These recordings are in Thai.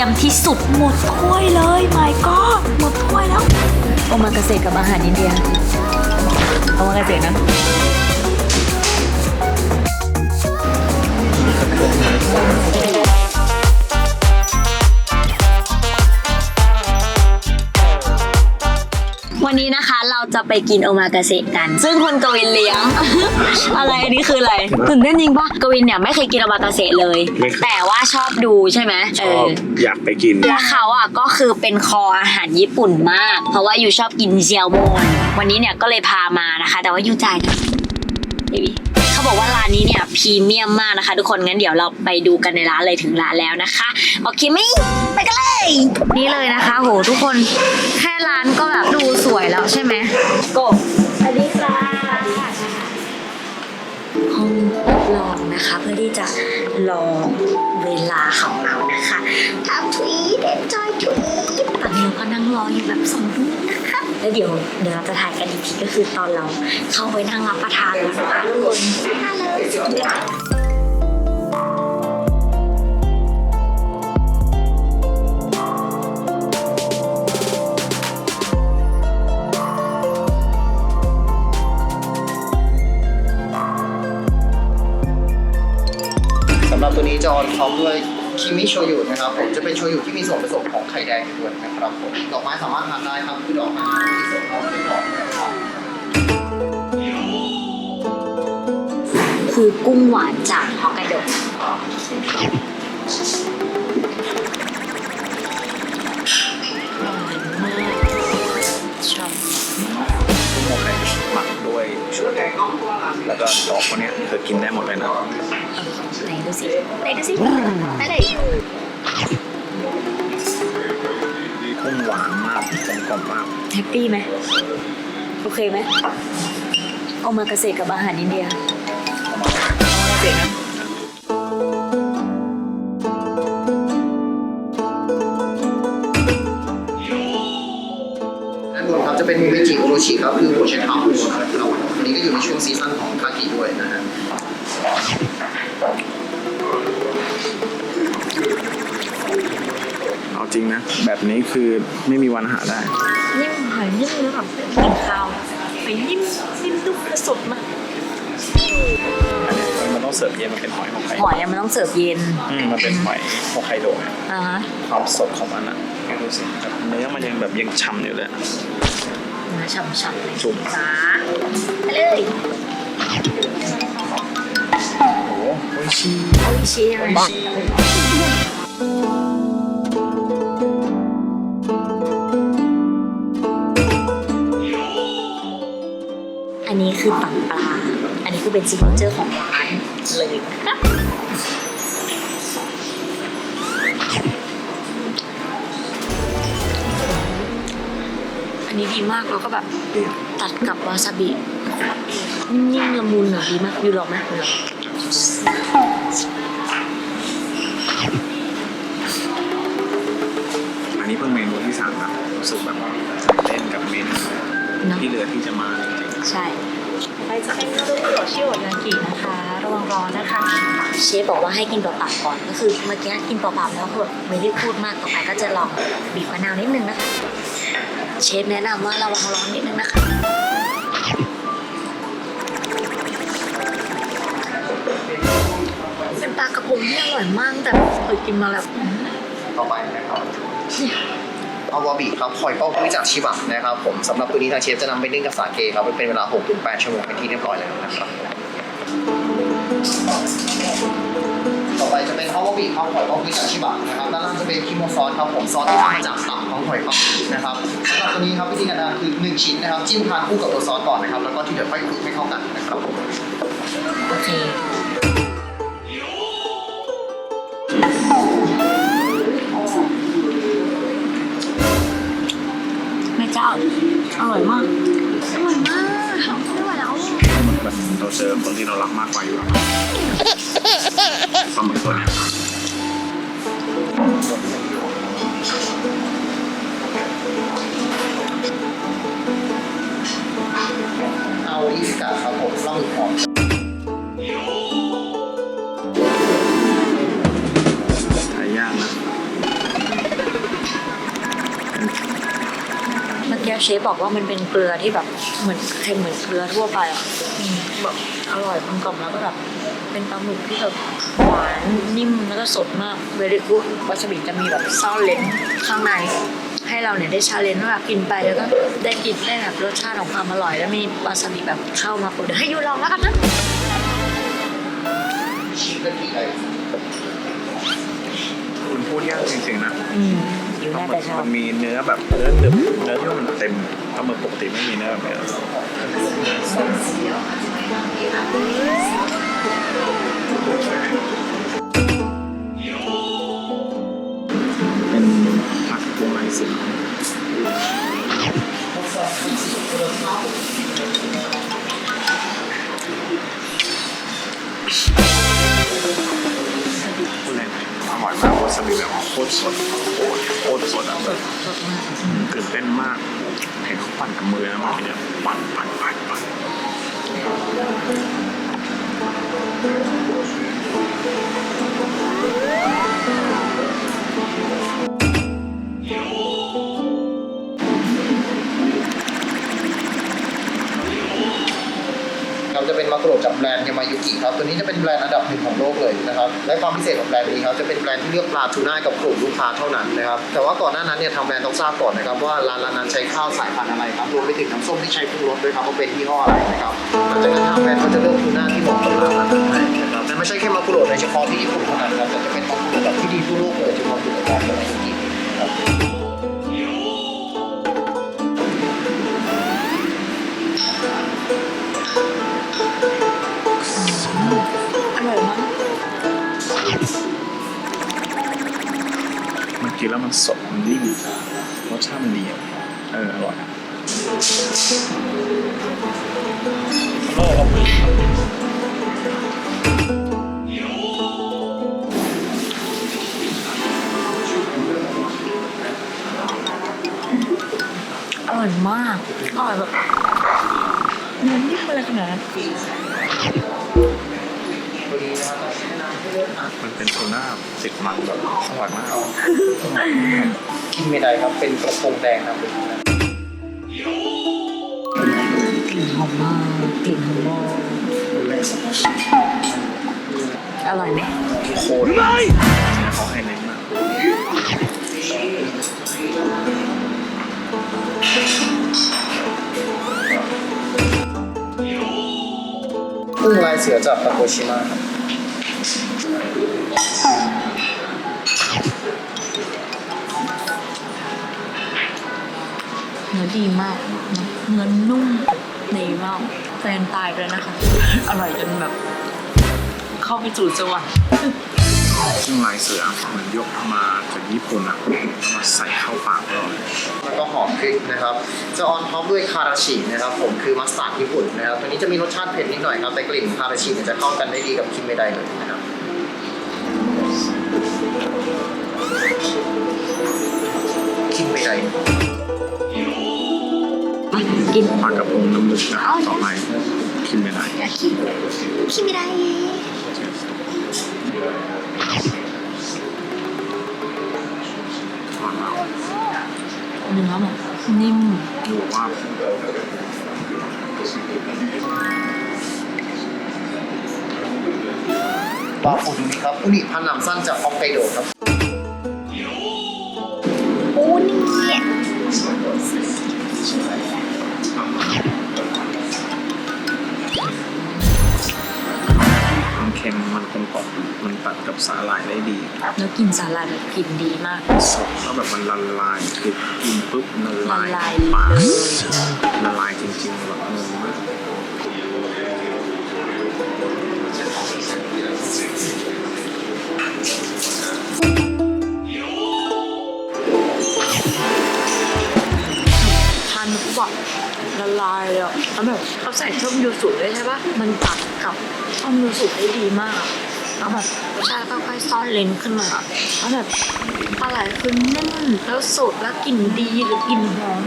ยมที่สุดหมดถ้วยเลยไม่ก็หมดถ้วยแล้วโอมากาเสะกับอาหารอินเดียโอมากาเสะนะวันนี้นะคะ เราจะไปกินโอมากาเสะกัน ซึ่งคนกวินเลี้ยง อะไรอันนี้คืออะไรตื่นเต้นจริงปะกวินเนี่ยไม่เคยกินโอมากาเสะเลย ไม่เคย แต่ว่าชอบดูใช่ไหมชเออบอ อยากไปกิน แล้วเขาอะก็คือเป็นคออาหารญี่ปุ่นมาก เพราะว่ายูชอบกินเจียวโมนวันนี้เนี่ยก็เลยพามานะคะ แต่ว่ายูจ่ายนะเบบี้ เขาบอกว่าร้านนี้เนี่ยพรีเมียมมากนะคะ ทุกคนงั้นเดี๋ยวเราไปดูกันในร้านเลยถึงร้านแล้วนะคะโอเคไหมไปกันเลยนี่เลยนะคะ โหทุกคนแค่ร้านก็แบบดูสวยแล้วใช่ไหมกบสวัสดีค่ะห้องทดลองนะคะ เพื่อที่จะรอเวลาของเรานะคะทำทวีตเอนจอยทวีตตอนนี้เราก็นั่งรออยู่แบบสมดุลนะคะ แล้วเดี๋ยวเดี๋ยวเราจะถ่ายกันอีกทีก็คือตอนเราเข้าไปนั่งรับประทานแล้วนะคะทุกคนน่าเลยสำหรับตัวนี้จะออนพร้อมด้วยคิมิโชยุนะครับผมจะเป็นโชยุที่มีส่วนผสมของ ข่แดงอยู่ด้วยนะครับผมดอกไม้สามารถทานได้ครับคือดอกไม้ที่ส่วนผสมเป็นดอกไม้ครับคือกุ้งหวานจากฮอกไกโดชอบหมกไข่หมักด้วยชูแดงแล้วก็ดอกพวกเนี้ยเธอกินได้หมดเลยนะ ไหนดูสิไหนดูสิไหนเลย กุ้งหวานมากกลมกล่อมมากแฮปปี้ไหมโอเคไหมโอมากาเสะกับอาหารอินเดียโอมากาเสะนะด้านบนครับจะเป็นมูเมจิโอโรชิครับคือหัวไชเท้าของเราครับอันนี้ก็อยู่ในช่วงซีซั่นของคากิด้วยนะฮะ จริงนะ แบบนี้คือไม่มีวันหาได้นิ่มหอยนิ่มแล้วแบบกินข้าวหอยนิ่มนิ่มนุ่มและสดมากอันเนี้ยมันต้องเสิร์ฟเย็นมันเป็นหอยของไข่หอยอะมันต้องเสิร์ฟเย็นอืมมันเป็นหอยฮอกไกโดไงอ่าฮะความสดของมันอะไม่รู้สิแบบเนื้อมันยังแบบยังฉ่ำอยู่เลยอะเนื้อฉ่ำๆเลยจุ่มจ้าไปเลยโอ้โหโอ้ยชีโอ้ยเชียร์อัน คือตับปลา อันนี้คือเป็นซิกเนเจอร์ของร้านเลยนะคะอันนี้ดีมากแล้วก็แบบตัดกับวาซาบินิ่มๆละมุนอะดีมากอยู่ลองไหมอยู่ลองอันนี้เพิ่งเมนูที่สั่งนะรู้สึกแบบเล่นกับเมนูเนอะที่เหลือที่จะมาจริงใช่ ไปจะเป็นซุปหัวชิโอยากินะคะระวังร้อนนะคะเชฟบอกว่าให้กินเปล่าๆก่อน ก็คือเมื่อกี้กินเปล่าๆแล้วคือแบบไม่ได้พูดมากต่อไปก็จะลองบีบมะนาวนิดนึงนะคะเชฟแนะนำว่าระวังร้อนนิดนึงนะคะเป็นปลากระพงที่อร่อยมากแต่เคยกินมาแล้วต่อไปนะครับ อาวาบิครับหอยเป้าฮื้อจากชิบะนะครับผมสำหรับตัวนี้ทางเชฟจะนำไปนึ่งกับสาเกครับเป็นเวลา6-8ชั่วโมงเป็นที่เรียบร้อยแล้วนะครับต่อไปจะเป็นข้าววาบิครับหอยเป้าฮื้อจากชิบะนะครับด้านล่างจะเป็นคิโมซอสครับผมซอสที่ทำมาจากตับของหอยเป้านะครับสำหรับตัวนี้ครับวิธีการทำคือหนึ่งชิ้นนะครับจิ้มทานคู่กับตัวซอสก่อนนะครับแล้วก็ที่เหลือค่อยคลุกให้เข้ากันนะครับโอเค เจ้า อร่อยมากอร่อยมากไม่ไหวแล้วๆเหมือนแบบเราเจอคนที่เรารักมากกว่าอยู่แล้วปลาหมึกตัวเนี้ยเอาอีสกาครับผมปลาหมึกหอม ชฟบอกว่ามันเป็นเกลือที่แบบเหมือนเค็มเหมือนเกลือทั่วไปอะอืมแบบอร่อยกลมกล่อมแล้วก็แบบเป็นปลาหมึกที่แบบหวานนิ่มแล้วก็สดมากเวลิกูวาซาบิจะมีแบบซ่อนเลนข้างใน ให้เราเนี่ยได้ชาเลนจ์ว่าแบบกินไปแล้วก็ได้กินได้แบบรสชาติของความอร่อย แล้วมีวาซาบิแบบเข้ามาปนเดี๋ยวให้ยูลองแล้วกันนะชิมกันกี่ไอคุณพูดยากจริงๆนะ อืม ยูน่าจะชอบมันมีเนื้อแบบเนื้อหนึบเนื้อที่มันเต็มถ้ามันปกติไม่มีเนื้อแบบนี้เป็นผักพวงไรสิพูดแรงอร่อยมากวาซาบิแบบโคตรสดโคตรโค ตรสดอะแบบตื่นเต้นมากเห็นเขาปั่นกับมือนะมันเนี่ยปั่นปั่นปั่นปั่น ครับจะเป็นมาโกรจากแบรนด์ยามายุกิครับตัวนี้จะเป็นแบรนด์อันดับหนึ่งของโลกเลยนะครับและความพิเศษของแบรนด์นี้ครับจะเป็นแบรนด์ที่เลือกปลาทูน่ากับกลุ่มลูกค้าเท่านั้นนะครับแต่ว่าก่อนหน้านั้นเนี่ยทางแบรนด์ต้องทราบก่อนนะครับว่าร้านร้านนั้นใช้ข้าวสายพันธุ์อะไรครับรวมไปถึงน้ำส้มที่ใช้ปรุงรสด้วยครับว่าเป็นยี่ห้ออะไรนะครับหลังจากนั้นทางแบรนด์ก็จะเลือกทูน่าที่เหมาะกับร้านนั้นให้นะครับแต่ไม่ใช่แค่มาโกรในเฉพาะที่ญี่ปุ่นเท่านั้นครับแต่จะเป็นมาโกรแบบที่ดีทั่วโลกเลยเฉพาะตัวแบรนด์ยามายุกิครับ กินแล้วมันสดมันดีรสชาติมันดีอะเอออร่อยโอ้อร่อยมาก อร่อยแบบเนื้อนิ่มอะไรขนาดนั้น มันเป็นโทน่าติดมันแบบอร่อยมากคิมเมได้ครับเป็นกระพงแดงครับกลิ่นหอมมากกลิ่นหอมมากอร่อยไหมโคตรเลยเขาให้เน้นมากกุ้งลายเสือจากตาโกชิมะครับ ดีมาก เนื้อนุ่มดีมากแฟนตายไปแล้วนะคะ อร่อยจนแบบ เข้าไปสู่สวรรค์ซึ่งลายเสือเหมือนยกมาจากญี่ปุ่นอะแล้วมาใส่เข้าปากเราเลยแล้วก็หอมพริกนะครับ จะออนท็อปด้วยคาราชินะครับ ผมคือมัสตาร์ดญี่ปุ่นนะครับตัวนี้จะมีรสชาติเผ็ดนิดหน่อยครับ แต่กลิ่นคาราชิเนี่ยจะเข้ากันได้ดีกับคิมเมไดเลยนะครับคิมเมได กินปลากระพงน้ำลึกนะครับต่อไปกินไม่ได้คิดไม่ได้เนื้อแบบนิ่มดูว่าบาฟูตรงนี้ครับอุนิพันน้ำสั้นจากฮอกไกโดครับปูนี่ มมันตัดกับสาหร่ายได้ดีแล้วกินสาหร่ายแบบกลิ่นดีมากสดแล้วแบบมันละลายคือกินปุ๊บละลายละลายปากเลยละลายจริงๆแบบงงมากทานปุ๊บแบบละลายเลยอะแล้วแบบเขาใส่ส้มยูสุด้วยใช่ปะมันตัดกับส้มยูสุได้ดีมาก แล้วแบบรสชาติค่อยๆซ่อนเลนขึ้นมาแล้วแบบปลาไหลคือนุ่มแล้วสดแล้วกลิ่นดีหรือกลิ่นหอม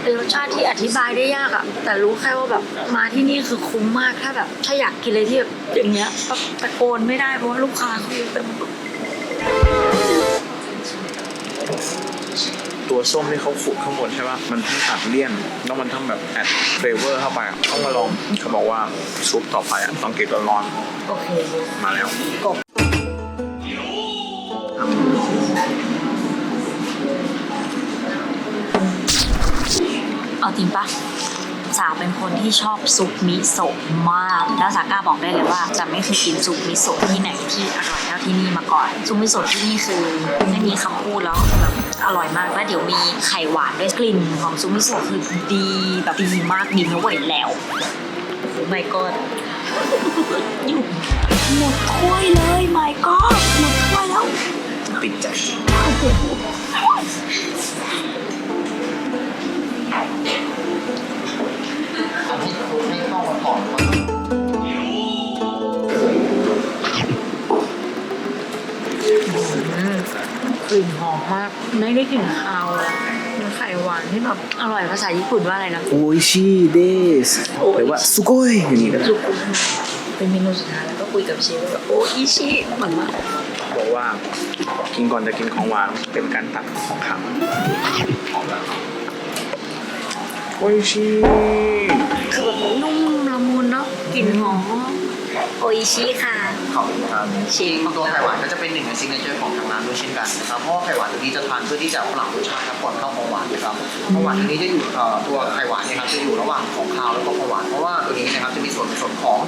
เป็นรสชาติที่อธิบายได้ยากอะแต่รู้แค่ว่าแบบมาที่นี่คือคุ้มมากถ้าแบบถ้าอยากกินอะไรที่แบบอย่างเงี้ยตะโกนไม่ได้เพราะว่าลูกค้าเขาเยอะเป็น ตัวส้มที่เขาขุดข้างบนใช่ปะมันทั้งตัดเลี่ยนแล้วมันทั้งแบบแอดเฟเวอร์เข้าไปต้องมาลองเขาบอกว่าซุปต่อไปอะต้องกินร้อนโอเคๆมาแล้วกบเอาจริงปะ สาวเป็นคนที่ชอบซุปมิโซะมาก แล้วสาก้าบอกได้เลยว่าจะไม่เคยกินซุปมิโซะที่ไหนที่อร่อยเท่าที่นี่มาก่อน ซุปมิโซะที่นี่คือไม่มีคำพูดแล้วคือแบบอร่อยมากแล้วเดี๋ยวมีไข่หวานด้วยกลิ่นของซุปมิโซะคือดีแบบดีมากดีไม่ไหวแล้วโอ้ my god อยู่หมดถ้วยเลย my god หมดถ้วยแล้วติดใจ ห้เข้ากันก่อนนะครับกลิ่นหอมมาก ไม่ได้กลิ่นคาวเลยเป็นไข่หวานที่แบบอร่อยภาษาญี่ปุ่นว่าอะไรนะโออิชิเดสหรือว่าสุโกยอย่างนี้ก็ได้จุกุเป็นเมนูสุดท้ายแล้วก็คุยกับเชฟว่าโอ้อิชิเหมือนมากบอกว่ากินก่อนจะกินของหวานเป็นการตัดของขาวโออิชิ คือแบบนุ่มละมุนเนาะ กลิ่นหอมโออิชิค่ะ ขอบคุณครับชิมตัวไข่หวานก็จะเป็นหนึ่งในซิกเนเจอร์ของทางร้านด้วยเช่นกันนะครับเพราะว่าไข่หวานตัวนี้จะทานเพื่อที่จะปรับรสชาติครับก่อนเข้าของหวานนะครับของหวานตัวนี้จะอยู่เอ่อตัวไข่หวานเนี่ยครับจะอยู่ระหว่างของคาวแล้วก็ของหวานเพราะว่าตัวนี้นะครับจะมีส่วนผสมของ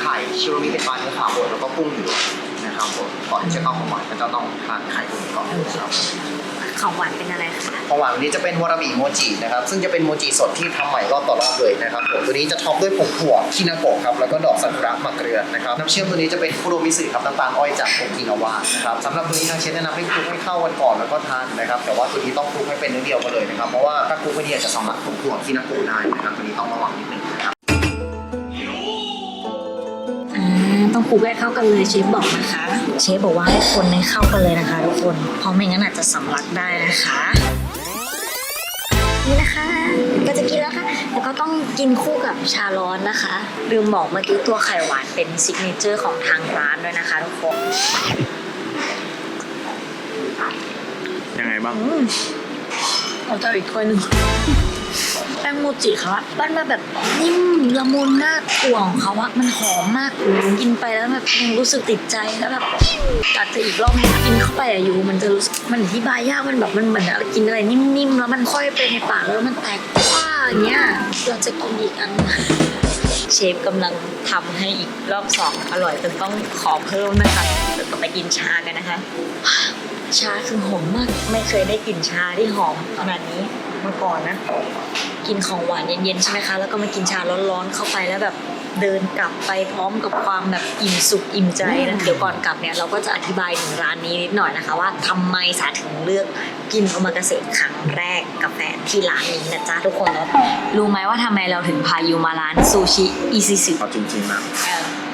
ไข่ชิโรมิเป็นปลาเนื้อขาวบดแล้วก็กุ้งอยู่ด้วยนะครับผมก่อนที่จะเข้าของหวานก็จะต้องทานไข่ตัวนี้ก่อนนะครับ ของหวานเป็นอะไรคะของหวานนี้จะเป็นวาราบิโมจินะครับ ซึ่งจะเป็นโมจิสดที่ทำใหม่รอบต่อรอบเลยนะครับผมตัวนี้จะท็อปด้วยผงถั่วคินาโกะครับแล้วก็ดอกซากุระหมักเกลือนะครับน้ำเชื่อมตัวนี้จะเป็นคุโรมิสึครับน้ำตาลอ้อยจากโอกินาวานะครับสำหรับตัวนี้ทางเชฟแนะนำให้คลุกให้เข้ากันก่อนแล้วก็ทานนะครับ แต่ว่าตัวนี้ต้องคลุกให้เป็นเนื้อเดียวกันเลยนะครับเพราะว่าถ้าคลุกไม่ดีอาจจะสำลักผงถั่วคินาโกะได้นะครับตัวนี้ต้องระวังนิดนึงนะครับ ต้องคลุกให้เข้ากันเลยเชฟบอกนะคะ เชฟบอกว่าให้คนให้เข้ากันเลยนะคะทุกคน เพราะไม่งั้นอาจจะสำลักได้นะคะ นี่นะคะ ก็จะกินแล้วค่ะ แล้วก็ต้องกินคู่กับชาร้อนนะคะลืมบอกเมื่อกี้ตัวไข่หวานเป็นซิกเนเจอร์ของทางร้านด้วยนะคะทุกคน ยังไงบ้างอืมเอาจะอีกถ้วยหนึ่ง แป้งโมจิเขาอะปั้นมาแบบนิ่มละมุนมากถั่วของเขาอะมันหอมมากกินไปแล้วแบบยังรู้สึกติดใจแล้วแบบอยากจะอีกรอบนึงกินเข้าไปอะอยู่มันจะรู้สึกมันอธิบายยากมันแบบมันเหมือนอะไรกินอะไรนิ่มๆแล้วมันค่อยไปในปากแล้วมันแตกว้าอย่างเงี้ยเราจะกินอีกอันเชฟกำลังทำให้อีกรอบสองอร่อยจนต้องขอเพิ่มนะคะเดี๋ยวก็ไปกินชากันนะคะ ชาคือหอมมาก ไม่เคยได้กลิ่นชาที่หอมขนาดนี้มาก่อนนะ กินของหวานเย็นๆใช่ไหมคะ แล้วก็มากินชาร้อนๆเข้าไปแล้วแบบเดินกลับไปพร้อมกับความแบบอิ่มสุขอิ่มใจนะเดี๋ยวก่อนกลับเนี่ยเราก็จะอธิบายถึงร้านนี้นิดหน่อยนะคะ ว่าทำไมสาถึงเลือกกินโอมากาเสะครั้งแรกกาแฟที่ร้านนี้นะจ๊ะทุกคนแล้วรู้ไหมว่าทำไมเราถึงพายูมาร้านซูชิอีซิสึเอาจริงๆนะ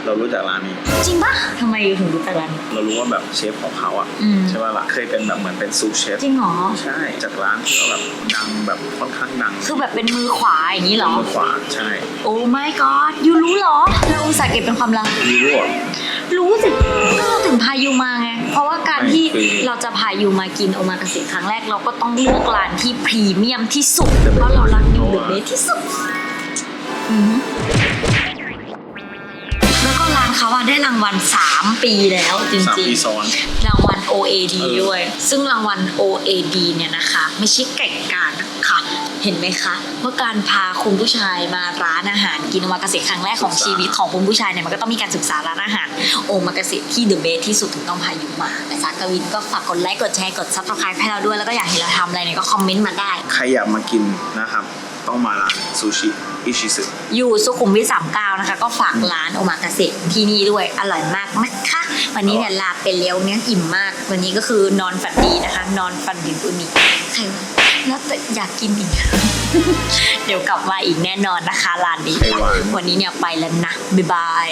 เรารู้จักร้านนี้ จริงปะทำไมยูถึงรู้จักร้านนี้ เรารู้ว่าแบบเชฟของเขาอะอืม ใช่ป่ะล่ะเคยเป็นแบบเหมือนเป็นซูเชฟจริงเหรอ ใช่จากร้านที่ว่าแบบดังแบบค่อนข้างดังคือแบบเป็นมือขวาอย่างนี้เหรอ มือขวาใช่โอ้ my god ยูรู้เหรอ เราอุตส่าห์เก็บเป็นความลับ มีรู้อะรู้สิก็เราถึงพายูมาไง เพราะว่าการที่ไม่คือเราจะพายูมากินโอมากาเสะครั้งแรกเราก็ต้องเลือกร้านที่พรีเมียมที่สุด เพราะเรารักยูเดอะเบสที่สุด อือ เขาอะได้รางวัล 3 ปีแล้วจสามริงปีๆซ้อน รางวัล OAD เออ ด้วย ซึ่งรางวัล OAD เนี่ยนะคะ ไม่ใช่ไก่การนะคะ เห็นไหมคะว่าการพาคุณผู้ชายมาร้านอาหารกินโอมากาเสะครั้งแรกของชีวิตของคุณผู้ชายเนี่ยมันก็ต้องมีการศึกษาร้านอาหารโอมากาเสะที่เดอะเบสที่สุดถึงต้องพายุมาแต่สากวินก็ฝากกดไลค์กดแชร์กดซับสไครป์ให้เราด้วยแล้วก็อยากเห็นเราทำอะไรเนี่ยก็คอมเมนต์มาได้ ใครอยากมากินนะครับ ต้องมาร้านซูชิอิชิสึอยู่สุขุมวิท39นะคะ ก็ฝากร้านโอมากาเสะที่นี่ด้วยอร่อยมากนะคะ วันนี้เนี่ยลาไปเลี้ยวเนี่ยอิ่มมาก วันนี้ก็คือนอนฝันดีนะคะ นอนฝันถึงอุนิใครวะแล้วแต่อยากกินอีก เดี๋ยวกลับมาอีกแน่นอนนะคะร้านนี้ไข่หวานวันนี้เนี่ยไปแล้วนะ บ๊ายบาย